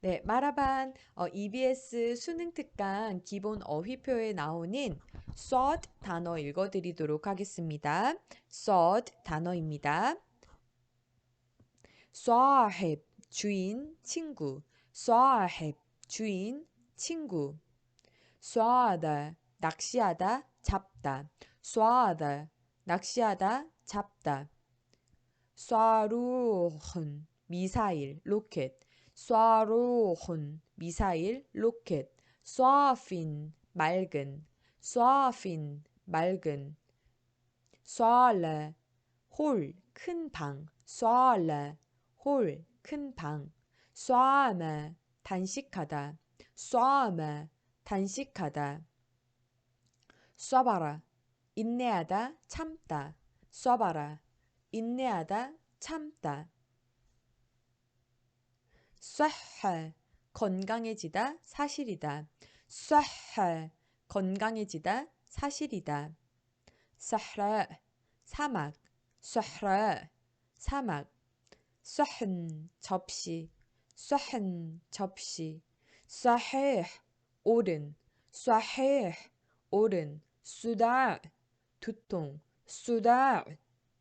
네, 마라반 어, EBS 수능 특강 기본 어휘표에 나오는 sought 단어 읽어드리도록 하겠습니다. sought 단어입니다. sahib 주인 친구. sahib 주인 친구. swada 낚시하다 잡다. swada 낚시하다 잡다. swaruhun 미사일 로켓. 쏴루훈 미사일, 로켓. 쏴핀 맑은. 쏴핀 맑은. 쏴라 홀, 큰 방. 쏴라 홀, 큰 방. 쏴마 단식하다. 쏴마 단식하다. 쏴봐라 인내하다, 참다. 쏴봐라 인내하다, 참다. 쏴하 건강해지다, 사실이다. 쏴하 건강해지다, 사실이다. 사hra 사막, 쏴hra 사막. 쏴흔 접시, 쏴흔 접시. 쏴해 옳은, 쏴해 옳은. 수다 두통, 수다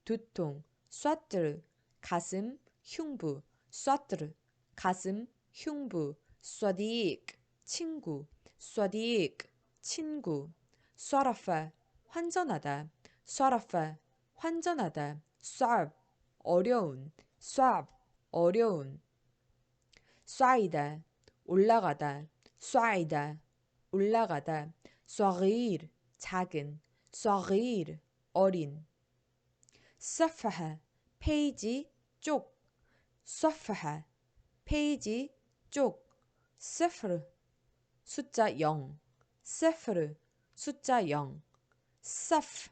두통. 쏴뜨르 가슴, 흉부. 쏴뜨르 가슴, 흉부, 쏴딕, 친구, 쏴딕, 친구, 쏴라파, 환전하다, 쏴라파, 환전하다, 쏴압, 어려운, 쏴압, 어려운, 쏴이다, 올라가다, 쏴이다, 올라가다, 쏴기르, 작은, 쏴기르, 어린, صفحة 페이지 쪽. صفحة 페이지, 쪽, 세프르, 숫자 0, 세프르, 숫자 0, 서프,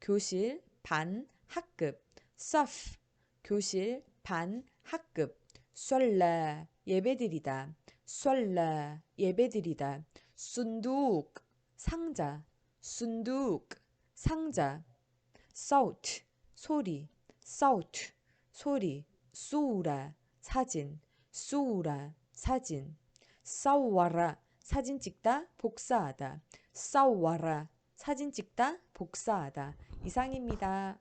교실, 반, 학급, 서프, 교실, 반, 학급, 솔라, 예배드리다, 솔라, 예배드리다, 순둑, 상자, 순둑, 상자, 사우트, 소리, 사우트, 소리, 수우라, 사진, 수라 사진, 싸워라 사진 찍다 복사하다, 싸워라 사진 찍다 복사하다. 이상입니다.